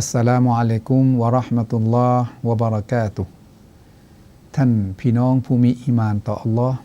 อัสสลามุอะลัยกุมวะเราะห์มะตุลลอฮ์วะบะเราะกาตุท่านพี่น้องผู้มีอีมานต่ออัลลอฮ์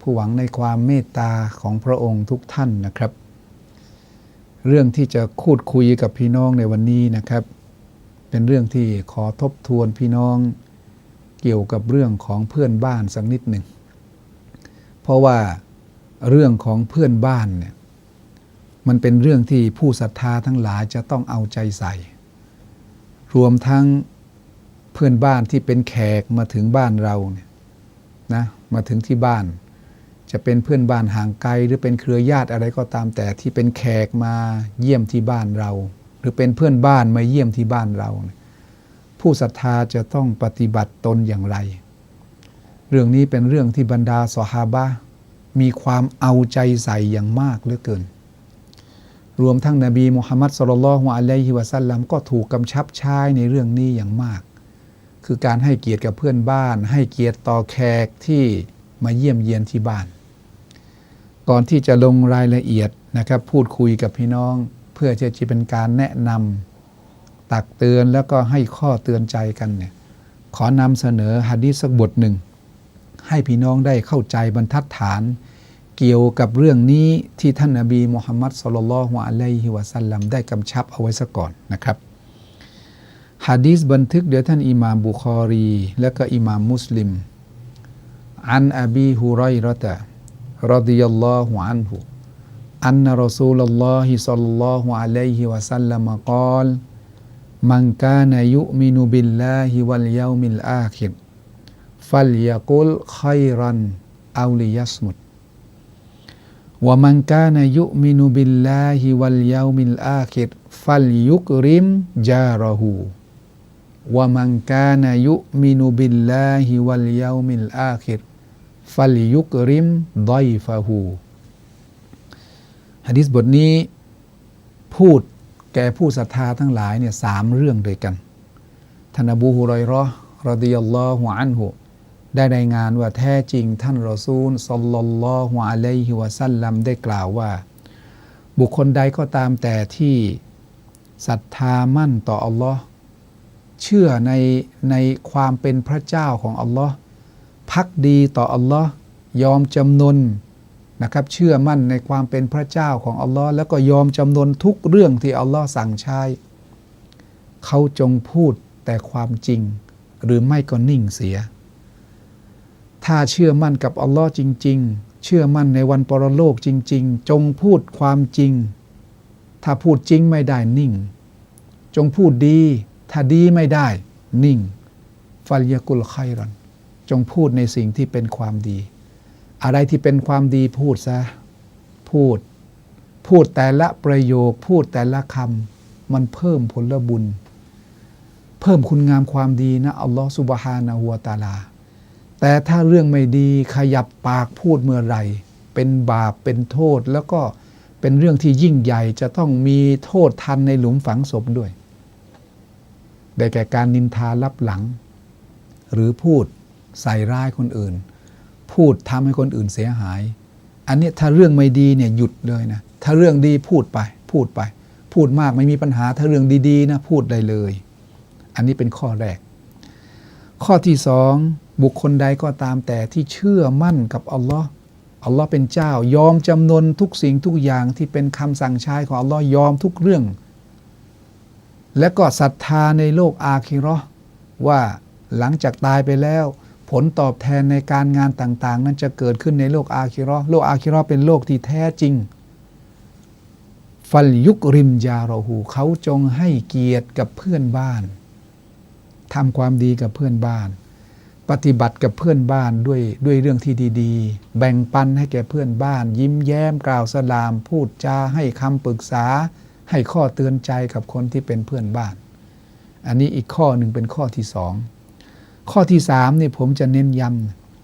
ผู้หวังในความเมตตาของพระองค์ทุกท่านนะครับ เรื่องที่จะคูดคุยกับพี่น้องในวันนี้นะครับ เป็นเรื่องที่ขอทบทวนพี่น้องเกี่ยวกับเรื่องของเพื่อนบ้านสักนิดหนึ่ง เพราะว่าเรื่องของเพื่อนบ้านเนี่ยมันเป็นเรื่องที่ผู้ศรัทธาทั้งหลายจะต้องเอาใจใส่ รวมทั้งเพื่อนบ้านที่เป็นแขกมาถึงบ้านเราเนี่ยนะมาถึงที่บ้าน จะเป็นเพื่อนบ้านห่างไกล หรือเป็นเครือญาติอะไรก็ตามแต่ที่เป็นแขกมาเยี่ยมที่บ้านเรา หรือเป็นเพื่อนบ้านมาเยี่ยมที่บ้านเราเผู้ศรัทธาจะต้องปฏิบัติตนอย่างไร เรื่องนี้เป็นเรื่องที่บรรดาสหาบะมีความเอาใจใส่อย่างมากเหลือเกิน รวมทั้งนบีมุฮัมมัดสุลลัลฮวอะลัยฮิวะสัลลัมก็ถูกกำชับใช้ในเรื่องนี้อย่างมาก คือการให้เกียรติกับเพื่อนบ้าน ให้เกียรติต่อแขกที่มาเยี่ยมเยียนที่บ้าน ก่อนที่จะลงรายละเอียดนะครับพูดคุยกับพี่น้อง เพื่อจะจะเป็นการแนะนำตักเตือนแล้วก็ให้ข้อเตือนใจกันเนี่ยขอนำเสนอฮะดีสักบทหนึ่งให้พี่น้องได้เข้าใจบรรทัดฐาน เกี่ยวกับเรื่องนี้ที่ท่านนาบีมุฮัมมัดสุลลัลฮวะอะลัยฮิวะสัลลัมได้กำชับเอาไว้ซะก่อนนะครับฮะดีษบันทึกโดยท่านอิหม่ามบุคอรี และก็อิหม่ามมุสลิม อันอบีฮุไรรตะรดิยัลลอฮุอันฮุอันรอซูลลอฮิสัลลัลลอฮุอะลัยฮิวะสัลลัมกล่าวมันกานยุมินุบิลลาฮิวัลยามิลอาคิรฟัลยากุลขัยรันอาลิยัสมุด วมันกานายุมินุบิลลาฮิวัลยามิลอาคิรฟัลยุกริมจารหูวมันกานายุมินุบิลลาฮิวัลยามิลอาคิรฟัลยุกริมดอยฟาหูฮะดิษบทนี้พูดแก่ผู้ศรัทธาทั้งหลายเนี่ยสามเรื่องด้วยกันท่านอบูฮุไรเราะห์รดิยัลลอฮุอันฮุ ได้รายงานว่าแท้จริงท่านรอซูลสัลลัลลอฮุอะลัยฮิวะสัลลัมได้กล่าวว่า บุคคลใดก็ตามแต่ที่ศรัทธามั่นต่ออัลลอฮ์เชื่อในในความเป็นพระเจ้าของอัลลอฮ์พักดีต่ออัลลอฮ์ยอมจำนนนะครับเชื่อมั่นในความเป็นพระเจ้าของอัลลอฮ์แล้วก็ยอมจำนนทุกเรื่องที่อัลลอฮ์สั่งใช้เขาจงพูดแต่ความจริง หรือไม่ก็นิ่งเสีย ถ้าเชื่อมั่นกับอัลลอฮ์จริง ๆ เชื่อมั่นในวันปรโลกจริง ๆ จงพูดความจริง ถ้าพูดจริงไม่ได้นิ่ง จงพูดดี ถ้าดีไม่ได้ นิ่งฟัลยากุลไครันจงพูดในสิ่งที่เป็นความดี อะไรที่เป็นความดีพูดซะ พูด พูดแต่ละประโยค พูดแต่ละคำมันเพิ่มผลบุญ เพิ่มคุณงามความดีนะอัลลอฮฺสุบฮานะฮูวตาลา แต่ถ้าเรื่องไม่ดีขยับปากพูดเมื่อไหร่ เป็นบาปเป็นโทษแล้วก็เป็นเรื่องที่ยิ่งใหญ่จะต้องมีโทษทันในหลุมฝังศพด้วย ได้แก่การนินทาลับหลัง หรือพูดใส่ร้ายคนอื่น พูดทำให้คนอื่นเสียหาย อันนี้ถ้าเรื่องไม่ดีเนี่ยหยุดเลยนะ ถ้าเรื่องดีพูดไป พูดไป พูดมากไม่มีปัญหาถ้าเรื่องดีๆนะพูดได้เลย อันนี้เป็นข้อแรก ข้อที่สอง บุคคลใดก็ตามแต่ที่เชื่อมั่นกับอัลลอฮ์อัลลอฮ์เป็นเจ้ายอมจำนนทุกสิ่งทุกอย่างที่เป็นคำสั่งใช้ของอัลลอฮ์ยอมทุกเรื่อง และก็ศรัทธาในโลกอาคิราะห์ว่าหลังจากตายไปแล้ว ผลตอบแทนในการงานต่างๆ นั้นจะเกิดขึ้นในโลกอาคิราะห์โลกอาคิราะห์เป็นโลกที่แท้จริง ฟัลยุกริมยาโรหูเขาจงให้เกียรติกับเพื่อนบ้านทำความดีกับเพื่อนบ้าน ปฏิบัติกับเพื่อนบ้านด้วยด้วยเรื่องที่ดีๆ แบ่งปันให้แก่เพื่อนบ้าน ยิ้มแย้มกล่าวสลาม พูดจาให้คำปรึกษา ให้ข้อเตือนใจกับคนที่เป็นเพื่อนบ้าน อันนี้อีกข้อหนึ่งเป็นข้อที่สองข้อที่สามเนี่ยผมจะเน้นย้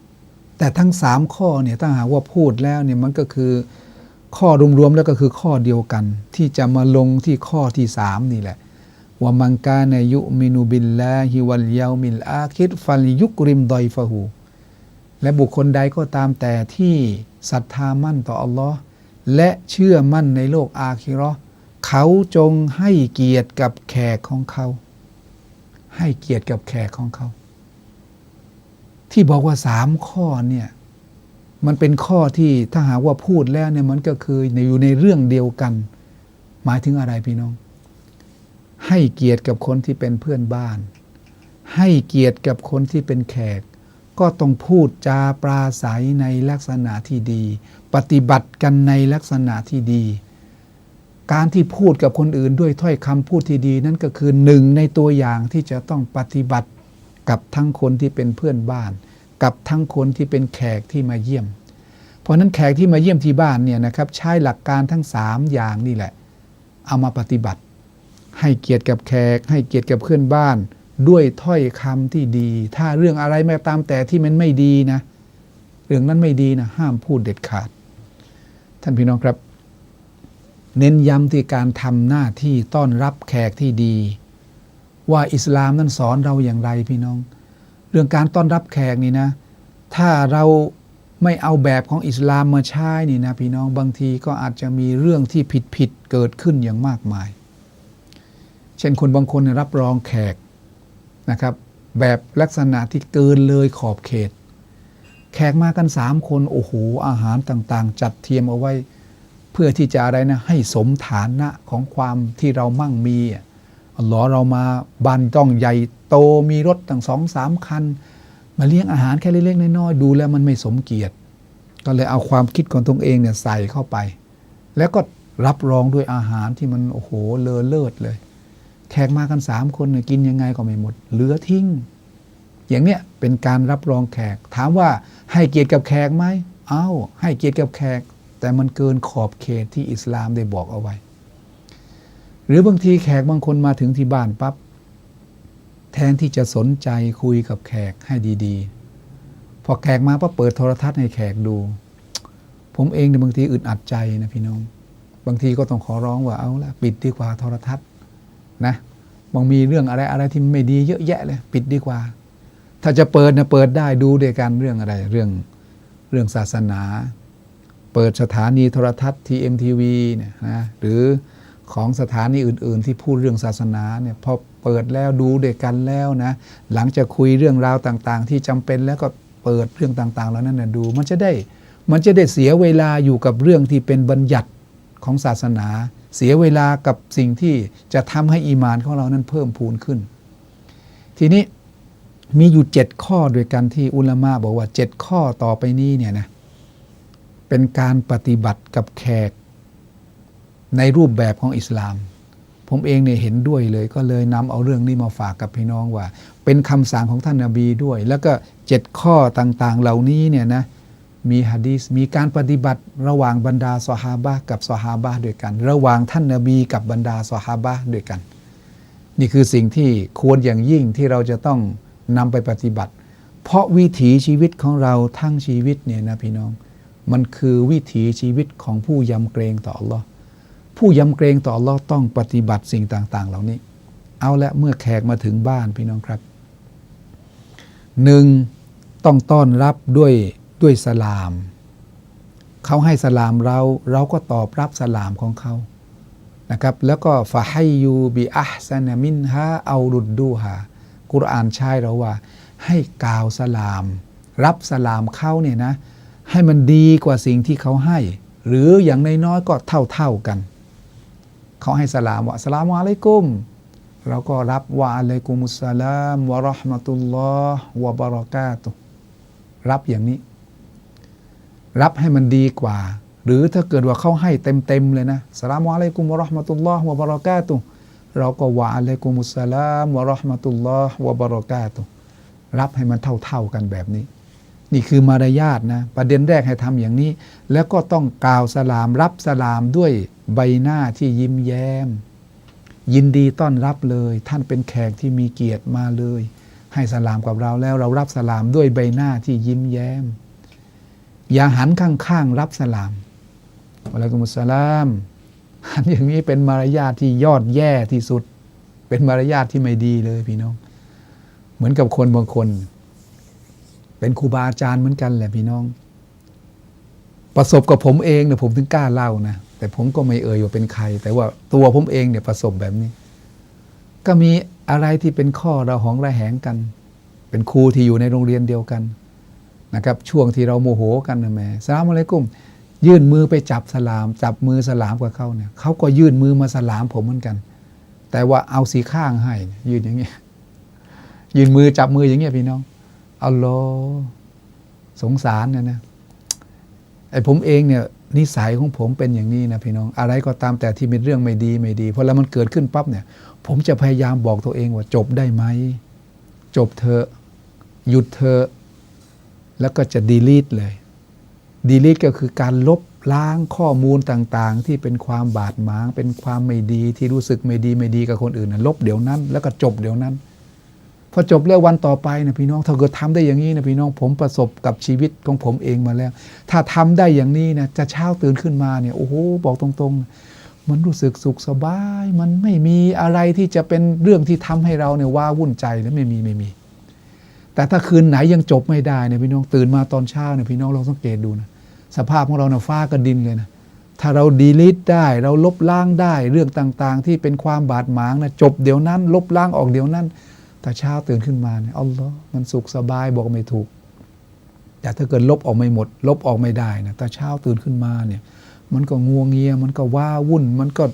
ำแต่ทั้งสามข้อเนี่ยถ้าหากว่าพูดแล้วเนี่ยมันก็คือข้อรวมๆแล้วก็คือข้อเดียวกัน ที่จะมาลงที่ข้อที่สามนี่แหละ ว่ามังกาเนยุมินุบิลลาฮิวัลยามิลอาคิดฟัลยุกริมดอยฟะหูและบุคคลใดก็ตามแต่ที่ศรัทธามั่นต่ออัลลอฮ์และเชื่อมั่นในโลกอาคิราะห์เขาจงให้เกียรติกับแขกของเขา ให้เกียรติกับแขกของเขา ที่บอกว่าสามข้อเนี่ยมันเป็นข้อที่ถ้าหากว่าพูดแล้วเนี่ยมันก็คืออยู่ในเรื่องเดียวกัน หมายถึงอะไรพี่น้อง ให้เกียรติกับคนที่เป็นเพื่อนบ้าน ให้เกียรติกับคนที่เป็นแขก ก็ต้องพูดจาปราศัยในลักษณะที่ดี ปฏิบัติกันในลักษณะที่ดี การที่พูดกับคนอื่นด้วยถ้อยคำพูดที่ดีนั่นก็คือหนึ่งในตัวอย่างที่จะต้องปฏิบัติกับทั้งคนที่เป็นเพื่อนบ้าน กับทั้งคนที่เป็นแขกที่มาเยี่ยม เพราะนั้นแขกที่มาเยี่ยมที่บ้านเนี่ยนะครับใช้หลักการทั้งสามอย่างนี่แหละ เอามาปฏิบัติ ให้เกียรติกับแขก ให้เกียรติกับเพื่อนบ้าน ด้วยถ้อยคำที่ดี ถ้าเรื่องอะไรไม่ตามแต่ที่มันไม่ดีนะ เรื่องนั้นไม่ดีนะ ห้ามพูดเด็ดขาด ท่านพี่น้องครับ เน้นย้ำที่การทำหน้าที่ต้อนรับแขกที่ดี ว่าอิสลามนั้นสอนเราอย่างไรพี่น้อง เรื่องการต้อนรับแขกนี่นะ ถ้าเราไม่เอาแบบของอิสลามมาใช้นี่นะพี่น้องบางทีก็อาจจะมีเรื่องที่ผิดๆเกิดขึ้นอย่างมากมาย เช่นคนบางคนรับรองแขกนะครับ แบบลักษณะที่เกินเลยขอบเขต แขกมากันสามคนโอ้โหอาหารต่างๆ จัดเทียมเอาไว้ เพื่อที่จะอะไรนะ ให้สมฐานะของความที่เรามั่งมีอะอัลอเรามาบ้านต้องใหญ่โตมีรถตั้งสองสามคัน มาเลี้ยงอาหารแค่เล็กๆน้อยๆดูแล้วมันไม่สมเกียรติ ก็เลยเอาความคิดของตนเองเนี่ยใส่เข้าไป แล้วก็รับรองด้วยอาหารที่มันโอ้โหเลอเลิศเลย แขกมากันสามคนเนี่ยกินยังไงก็ไม่หมด เหลือทิ้ง อย่างเนี้ยเป็นการรับรองแขก ถามว่าให้เกียรติกับแขกไหมเอ้า ให้เกียรติกับแขก แต่มันเกินขอบเขตที่อิสลามได้บอกเอาไว้ หรือบางทีแขกบางคนมาถึงที่บ้านปั๊บแทนที่จะสนใจคุยกับแขกให้ดีๆ พอแขกมาปั๊บเปิดโทรทัศน์ให้แขกดู ผมเองเนี่ยบางทีอึดอัดใจนะพี่น้อง บางทีก็ต้องขอร้องว่าเอาละปิดดีกว่าโทรทัศน์ นะบางมีเรื่องอะไรอะไรที่ไม่ดีเยอะแยะเลยปิดดีกว่า ถ้าจะเปิดนะเปิดได้ดูด้วยกันเรื่องอะไรเรื่องเรื่องศาสนา เปิดสถานีโทรทัศน์ TMTV เนี่ยนะหรือของสถานีอื่น ๆ ที่พูดเรื่องศาสนาเนี่ยพอเปิดแล้วดูด้วยกันแล้วนะหลังจากคุยเรื่องราวต่างๆ ที่จำเป็นแล้วก็เปิดเรื่องต่างๆ แล้วนั้นนะดู มันจะได้มันจะได้เสียเวลาอยู่กับเรื่องที่เป็นบัญญัติของศาสนา เสียเวลากับสิ่งที่จะทำให้อีมานของเรานั้นเพิ่มพูนขึ้น ทีนี้มีอยู่เจ็ดข้อด้วยกันที่อุลามะบอกว่าเจ็ดข้อต่อไปนี้เนี่ยนะเป็นการปฏิบัติกับแขกในรูปแบบของอิสลาม ผมเองเนี่ยเห็นด้วยเลย ก็เลยนำเอาเรื่องนี้มาฝากกับพี่น้องว่า เป็นคำสั่งของท่านนาบีด้วย แล้วก็เจ็ดข้อต่างๆ เหล่านี้เนี่ยนะ มีฮะดีสมีการปฏิบัติระหว่างบรรดาสหาบะกับสหาบะด้วยกัน ระหว่างท่านนาบีกับบรรดาสหาบะด้วยกัน นี่คือสิ่งที่ควรอย่างยิ่งที่เราจะต้องนำไปปฏิบัติ เพราะวิถีชีวิตของเราทั้งชีวิตเนี่ยนะพี่น้อง มันคือวิถีชีวิตของผู้ยำเกรงต่อ Allah ผู้ยำเกรงต่อ Allah ต้องปฏิบัติสิ่งต่าง ๆ เหล่านี้ เอาละเมื่อแขกมาถึงบ้านพี่น้องครับหนึ่งต้องต้อนรับด้วย ด้วยสลาม เขาให้สลามเรา เราก็ตอบรับสลามของเขานะครับ แล้วก็ฟาให้ยูบิอัพซานามินฮาเอารุดดูฮากุรอานใช้เราว่า ให้กล่าวสลาม รับสลามเขาเนี่ยนะ ให้มันดีกว่าสิ่งที่เขาให้ หรืออย่างน้อยๆก็เท่าๆกัน เขาให้สลามว่าสลามอะลัยกุมเราก็รับว่าอะลัยกุมุสสลามวะราะห์มะตุลลอฮ์วะบะเราะกาตุรับอย่างนี้ รับให้มันดีกว่า หรือถ้าเกิดว่าเขาให้เต็มๆเลยนะสลามอะลัยกุมวะราะห์มะตุลลอฮ์วะบะเราะกาตุเราก็ว่าอะลัยกุมุสสลามวะราะห์มะตุลลอฮ์วะบะเราะกาตุรับให้มันเท่าๆกันแบบนี้ นี่คือมารยาทนะประเด็นแรกให้ทำอย่างนี้ แล้วก็ต้องกล่าวสลาม รับสลามด้วยใบหน้าที่ยิ้มแย้ม ยินดีต้อนรับเลย ท่านเป็นแขกที่มีเกียรติมาเลย ให้สลามกับเราแล้วเรารับสลามด้วยใบหน้าที่ยิ้มแย้ม อย่าหันข้างๆรับสลามวะลัยกุมุสสลามหันอย่างนี้เป็นมารยาทที่ยอดแย่ที่สุด เป็นมารยาทที่ไม่ดีเลยพี่น้อง เหมือนกับคนบางคน เป็นครูบาอาจารย์เหมือนกันแหละพี่น้อง ประสบกับผมเองเนี่ยผมถึงกล้าเล่านะแต่ผมก็ไม่เอ่ยว่าเป็นใคร แต่ว่าตัวผมเองเนี่ยประสบแบบนี้ ก็มีอะไรที่เป็นข้อระหองระแหงกัน เป็นครูที่อยู่ในโรงเรียนเดียวกัน นะครับช่วงที่เราโมโหกันนะแม่สลามอะไรกุ้มยื่นมือไปจับสลาม จับมือสลามกับเขาเนี่ยเขาก็ยื่นมือมาสลามผมเหมือนกัน แต่ว่าเอาสีข้างให้เนี่นอย่างเงี้ยยื่นมือจับมืออย่างเงี้ยพี่น้องเอาโลอฮ์สงสารเนี่ยนะไอ้ผมเองเนี่ยนิสัยของผมเป็นอย่างนี้นะพี่น้อง อะไรก็ตามแต่ที่เป็นเรื่องไม่ดีไม่ดีพอแล้วมันเกิดขึ้นปั๊บเนี่ย ผมจะพยายามบอกตัวเองว่าจบได้ไหมจบเถอหยุดเถอ แล้วก็จะดีลีทเลยดีลีทก็คือการลบล้างข้อมูลต่างๆ ที่เป็นความบาดหมาง เป็นความไม่ดีที่รู้สึกไม่ดีไม่ดีกับคนอื่นนะลบเดี๋ยวนั้น แล้วก็จบเดี๋ยวนั้นพอจบแล้ววันต่อไปนะพี่น้องถ้าเกิดทำได้อย่างนี้นะพี่น้องผมประสบกับชีวิตของผมเองมาแล้ว ถ้าทำได้อย่างนี้นะจะเช้าตื่นขึ้นมาเนี่ยโอ้โหบอกตรงๆ มันรู้สึกสุขสบาย มันไม่มีอะไรที่จะเป็นเรื่องที่ทำให้เราเนี่ยว้าวุ่นใจแล้วไม่มีไม่มี แต่ถ้าคืนไหนยังจบไม่ได้เนี่ยพี่น้องตื่นมาตอนเช้าเนี่ยพี่น้องลองสังเกตดูนะสภาพของเราเนี่ยฟ้ากับดินเลยนะถ้าเราดีลิทได้เราลบล้างได้เรื่องต่างๆ ที่เป็นความบาดหมางนะจบเดี๋ยวนั้น ลบล้างออกเดี๋ยวนั้น แต่เช้าตื่นขึ้นมาเนี่ยอัลลอฮ์มันสุขสบายบอกไม่ถูก แต่ถ้าเกิดลบออกไม่หมด ลบออกไม่ได้นะแต่เช้าตื่นขึ้นมาเนี่ยมันก็งัวงเงียมันก็ว้าวุ่น มันก็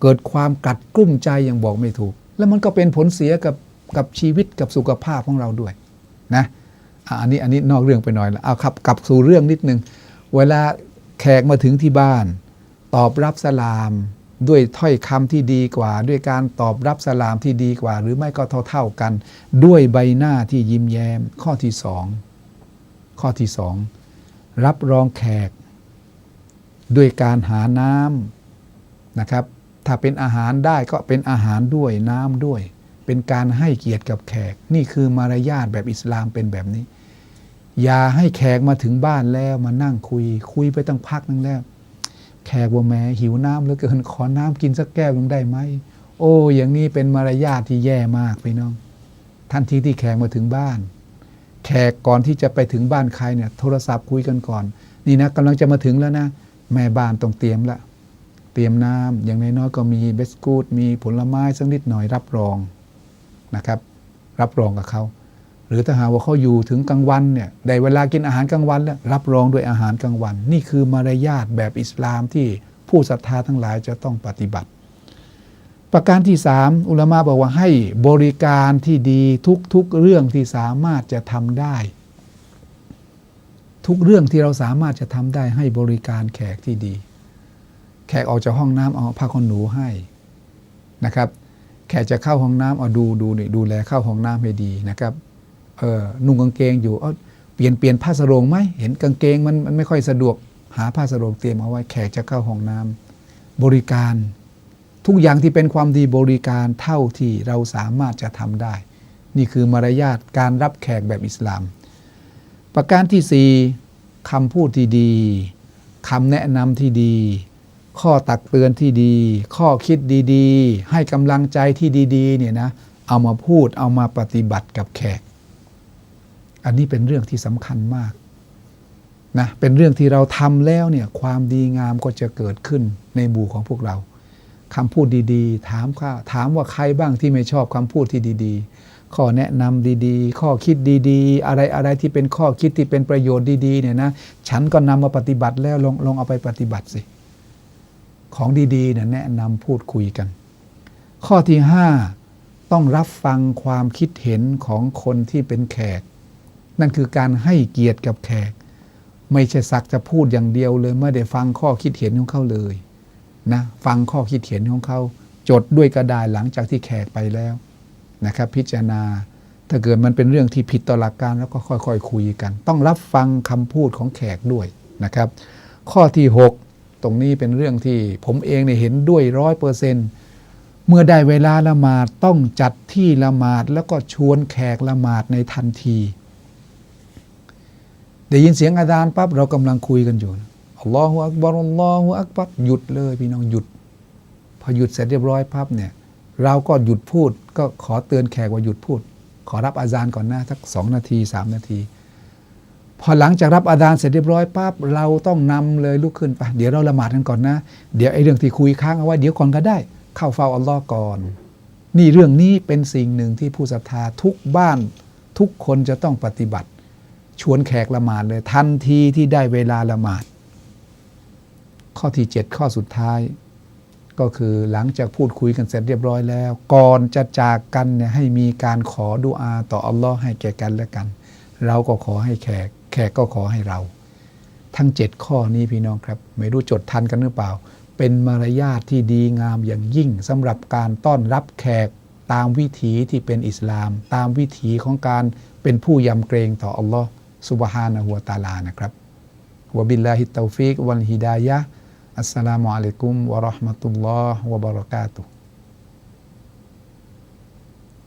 เกิดความกัดกลุ้มใจอย่างบอกไม่ถูก แล้วมันก็เป็นผลเสียกับกับชีวิตกับสุขภาพของเราด้วย นะอันนี้อันนี้นอกเรื่องไปหน่อยแล้วเอาครับกลับสู่เรื่องนิดนึง เวลาแขกมาถึงที่บ้าน ตอบรับสลาม ด้วยถ้อยคำที่ดีกว่า ด้วยการตอบรับสลามที่ดีกว่า หรือไม่ก็เท่าๆกัน ด้วยใบหน้าที่ยิ้มแย้ม ข้อที่สองข้อที่สองรับรองแขก ด้วยการหาน้ำนะครับ ถ้าเป็นอาหารได้ก็เป็นอาหารด้วยน้ำด้วย เป็นการให้เกียรติกับแขก นี่คือมารยาทแบบอิสลามเป็นแบบนี้ อย่าให้แขกมาถึงบ้านแล้วมานั่งคุย คุยไปตั้งพักนึงแล้ว แขกว่าแม้หิวน้ำเหลือเกินขอน้ำกินสักแก้วยังได้ไหมโอ้อย่างนี้เป็นมารยาทที่แย่มากพี่น้องทันทีที่แขกมาถึงบ้าน แขกก่อนที่จะไปถึงบ้านใครเนี่ยโทรศัพท์คุยกันก่อน นี่นะกำลังจะมาถึงแล้วนะแม่บ้านต้องเตรียมละเตรียมน้ำอย่างน้อยๆก็มีเบสกูดมีผลไม้สักนิดหน่อยรับรอง นะครับ รับรองกับเขา หรือถ้าหากว่าเขาอยู่ถึงกลางวันเนี่ยได้เวลากินอาหารกลางวันแล้วรับรองด้วยอาหารกลางวัน นี่คือมารยาทแบบอิสลามที่ผู้ศรัทธาทั้งหลายจะต้องปฏิบัติ ประการที่สามอุลามะบอกว่าให้บริการที่ดีทุกๆเรื่องที่สามารถจะทำได้ ทุกเรื่องที่เราสามารถจะทำได้ให้บริการแขกที่ดี แขกออกจากห้องน้ำเอาผ้าขนหนูให้นะครับ แขกจะเข้าห้องน้ำเอาดูดูนี่ดูแลเข้าห้องน้ำให้ดีนะครับเออนุ่งกางเกงอยู่เอาเปลี่ยนเปลี่ยนผ้าสรงไหมเห็นกางเกงมันมันไม่ค่อยสะดวกหาผ้าสรงเตรียมเอาไว้แขกจะเข้าห้องน้ำบริการทุกอย่างที่เป็นความดีบริการเท่าที่เราสามารถจะทำได้ นี่คือมารยาทการรับแขกแบบอิสลาม ประการที่สี่คำพูดที่ดีคำแนะนำที่ดี ข้อตักเตือนที่ดี ข้อคิดดีๆ ให้กำลังใจที่ดีๆเนี่ยนะเอามาพูดเอามาปฏิบัติกับแขก อันนี้เป็นเรื่องที่สำคัญมากนะเป็นเรื่องที่เราทำแล้วเนี่ยความดีงามก็จะเกิดขึ้นในหมู่ของพวกเราคำพูดดีๆ ถามข้าถามว่าใครบ้างที่ไม่ชอบคำพูดที่ดีๆ ข้อแนะนำดีๆ ข้อคิดดีๆ อะไรอะไรที่เป็นข้อคิดที่เป็นประโยชน์ดีๆเนี่ยนะฉันก็นำมาปฏิบัติแล้วลองลองเอาไปปฏิบัติสิ ของดีๆเนี่ยแนะนำพูดคุยกัน ข้อที่ 5 ต้องรับฟังความคิดเห็นของคนที่เป็นแขก นั่นคือการให้เกียรติกับแขก ไม่ใช่สักจะพูดอย่างเดียวเลยไม่ได้ฟังข้อคิดเห็นของเขาเลยนะฟังข้อคิดเห็นของเขา จดด้วยกระดาษหลังจากที่แขกไปแล้วนะครับ พิจารณาถ้าเกิดมันเป็นเรื่องที่ผิดต่อหลักการแล้วก็ค่อยๆคคุยกัน ต้องรับฟังคำพูดของแขกด้วยนะครับ ข้อที่ 6 ตรงนี้เป็นเรื่องที่ผมเองเนี่ยเห็นด้วยร้อยเปอร์เซนต์เมื่อได้เวลาละหมาดต้องจัดที่ละหมาดแล้วก็ชวนแขกละหมาดในทันทีได้ยินเสียงอาจารย์ปั๊บเรากำลังคุยกันอยู่อัลลอฮฺอักบารุลลอฮฺอักบัรหยุดเลยพี่น้องหยุด พอหยุดเสร็จเรียบร้อยปั๊บเนี่ยเราก็หยุดพูดก็ขอเตือนแขกว่าหยุดพูด ขอรับอาจารย์ก่อนนะสักสองนาทีสามนาที พอหลังจากรับอาจารย์เสร็จเรียบร้อยปั๊บเราต้องนำเลยลุกขึ้นไปเดี๋ยวเราละหมาดกันก่อนนะ เดี๋ยวไอ้เรื่องที่คุยค้างเอาไว้เดี๋ยวก่อนก็ได้ เข้าเฝ้าอัลลอฮ์ก่อน นี่เรื่องนี้เป็นสิ่งหนึ่งที่ผู้ศรัทธาทุกบ้านทุกคนจะต้องปฏิบัติ ชวนแขกละหมาดเลยทันทีที่ได้เวลาละหมาด ข้อที่ 7 ข้อสุดท้าย ก็คือหลังจากพูดคุยกันเสร็จเรียบร้อยแล้ว ก่อนจะจากกันเนี่ยให้มีการขอดุอาต่ออัลลอฮ์ให้แก่กันและกัน เราก็ขอให้แขก แขกก็ขอให้เรา ทั้ง 7 ข้อนี้พี่น้องครับ ไม่รู้จดทันกันหรือเปล่า เป็นมารยาทที่ดีงามอย่างยิ่งสำหรับการต้อนรับแขกตามวิถีที่เป็นอิสลาม ตามวิถีของการเป็นผู้ยำเกรงต่ออัลลอฮ์สุบฮานะฮัวตาลานะครับวบิลลาฮิตตฟิกวัลฮิดายะอัสสลามุอะลัยกุมวะราะห์มะตุลลอฮ์วะบะเราะกาตุฮ์